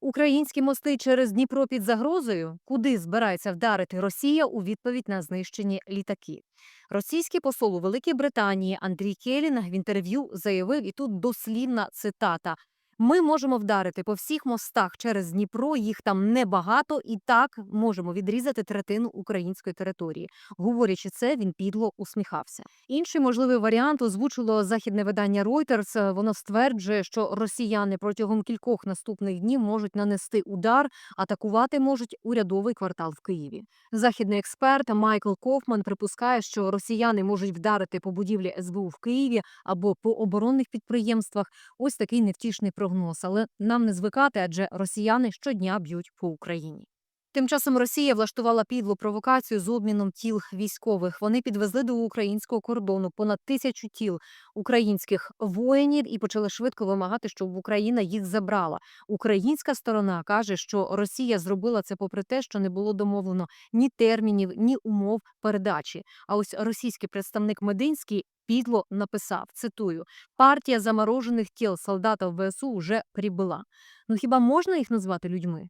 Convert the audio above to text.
Українські мости через Дніпро під загрозою, куди збирається вдарити Росія у відповідь на знищені літаки. Російський посол у Великій Британії Андрій Келінг в інтерв'ю заявив, і тут дослівна цитата. Ми можемо вдарити по всіх мостах через Дніпро, їх там небагато, і так можемо відрізати третину української території. Говорячи це, він підло усміхався. Інший можливий варіант озвучило західне видання Reuters. Воно стверджує, що росіяни протягом кількох наступних днів можуть нанести удар, атакувати можуть урядовий квартал в Києві. Західний експерт Майкл Кофман припускає, що росіяни можуть вдарити по будівлі СБУ в Києві або по оборонних підприємствах. Ось такий невтішний прогноз. Але нам не звикати, адже росіяни щодня б'ють по Україні. Тим часом Росія влаштувала підлу провокацію з обміном тіл військових. Вони підвезли до українського кордону понад тисячу тіл українських воїнів і почали швидко вимагати, щоб Україна їх забрала. Українська сторона каже, що Росія зробила це попри те, що не було домовлено ні термінів, ні умов передачі. А ось російський представник Мединський підло написав: цитую: партія заморожених тіл солдатів ВСУ вже прибула. Ну хіба можна їх назвати людьми?